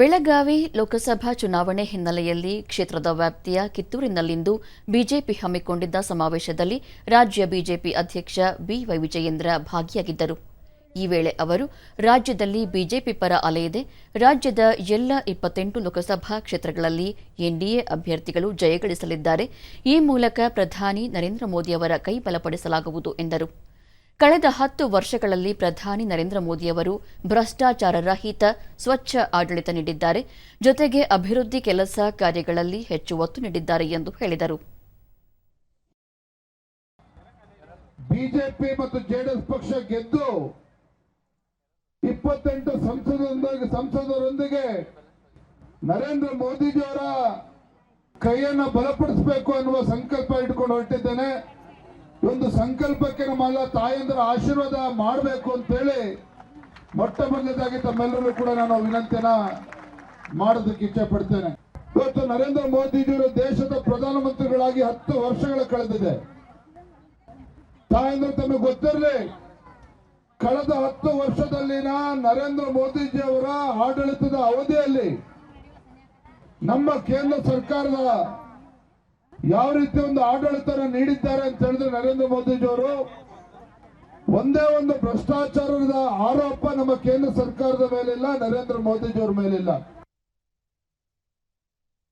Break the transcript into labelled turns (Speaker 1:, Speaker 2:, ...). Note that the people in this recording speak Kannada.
Speaker 1: ಬೆಳಗಾವಿ ಲೋಕಸಭಾ ಚುನಾವಣೆ ಹಿನ್ನೆಲೆಯಲ್ಲಿ ಕ್ಷೇತ್ರದ ವ್ಯಾಪ್ತಿಯ ಕಿತ್ತೂರಿನಲ್ಲಿಂದು ಬಿಜೆಪಿ ಹಮ್ಮಿಕೊಂಡಿದ್ದ ಸಮಾವೇಶದಲ್ಲಿ ರಾಜ್ಯ ಬಿಜೆಪಿ ಅಧ್ಯಕ್ಷ ಬಿವೈ ವಿಜಯೇಂದ್ರ ಭಾಗಿಯಾಗಿದ್ದರು. ಈ ವೇಳೆ ಅವರು, ರಾಜ್ಯದಲ್ಲಿ ಬಿಜೆಪಿ ಪರ ಅಲೆಯದೆ ರಾಜ್ಯದ ಎಲ್ಲ ಇಪ್ಪತ್ತೆಂಟು ಲೋಕಸಭಾ ಕ್ಷೇತ್ರಗಳಲ್ಲಿ ಎನ್ಡಿಎ ಅಭ್ಯರ್ಥಿಗಳು ಜಯಗಳಿಸಲಿದ್ದಾರೆ. ಈ ಮೂಲಕ ಪ್ರಧಾನಿ ನರೇಂದ್ರ ಮೋದಿಯವರ ಕೈ ಬಲಪಡಿಸಲಾಗುವುದು, ಎಂದರು. ಕಳೆದ ಹತ್ತು ವರ್ಷಗಳಲ್ಲಿ ಪ್ರಧಾನಿ ನರೇಂದ್ರ ಮೋದಿಯವರು ಭ್ರಷ್ಟಾಚಾರ ರಹಿತ ಸ್ವಚ್ಛ ಆಡಳಿತ ನೀಡಿದ್ದಾರೆ. ಜೊತೆಗೆ ಅಭಿವೃದ್ಧಿ ಕೆಲಸ ಕಾರ್ಯಗಳಲ್ಲಿ ಹೆಚ್ಚು ಒತ್ತು ನೀಡಿದ್ದಾರೆ ಎಂದು ಹೇಳಿದರು.
Speaker 2: ಬಿಜೆಪಿ ಮತ್ತು ಜೆಡಿಎಸ್ ಪಕ್ಷ ಗೆದ್ದು ಇಪ್ಪತ್ತೆಂಟು ಸಂಸದರೊಂದಿಗೆ ಸಂಸದರೊಂದಿಗೆ ನರೇಂದ್ರ ಮೋದಿಜಿಯವರ ಕೈಯನ್ನ ಬಲಪಡಿಸಬೇಕು ಅನ್ನುವ ಸಂಕಲ್ಪ ಇಟ್ಕೊಂಡು ಹೊರಟಿದ್ದೇನೆ. ಒಂದು ಸಂಕಲ್ಪಕ್ಕೆ ನಮ್ಮೆಲ್ಲ ತಾಯಂದರ ಆಶೀರ್ವಾದ ಮಾಡಬೇಕು ಅಂತೇಳಿ ಮೊಟ್ಟ ಮೊದಲದಾಗಿ ತಮ್ಮೆಲ್ಲರೂ ಕೂಡ ನಾನು ವಿನಂತಿಯನ್ನ ಮಾಡೋದಕ್ಕೆ ಇಚ್ಛೆ ಪಡ್ತೇನೆ. ಇವತ್ತು ನರೇಂದ್ರ ಮೋದಿಜಿಯವರು ದೇಶದ ಪ್ರಧಾನಮಂತ್ರಿಗಳಾಗಿ ಹತ್ತು ವರ್ಷಗಳ ಕಳೆದಿದೆ. ತಾಯಂದ್ರೆ, ತಮಗೆ ಗೊತ್ತಿರಲಿ, ಕಳೆದ ಹತ್ತು ವರ್ಷದಲ್ಲಿನ ನರೇಂದ್ರ ಮೋದಿಜಿ ಅವರ ಆಡಳಿತದ ಅವಧಿಯಲ್ಲಿ ನಮ್ಮ ಕೇಂದ್ರ ಸರ್ಕಾರದ ಯಾವ ರೀತಿ ಒಂದು ಆಡಳಿತ ನೀಡಿದ್ದಾರೆ ಅಂತ ಹೇಳಿದ್ರೆ ನರೇಂದ್ರ ಮೋದಿಜಿಯವರು ಒಂದೇ ಒಂದು ಭ್ರಷ್ಟಾಚಾರದ ಆರೋಪ ನಮ್ಮ ಕೇಂದ್ರ ಸರ್ಕಾರದ ಮೇಲಿಲ್ಲ, ನರೇಂದ್ರ ಮೋದಿಜಿ ಅವರ ಮೇಲಿಲ್ಲ.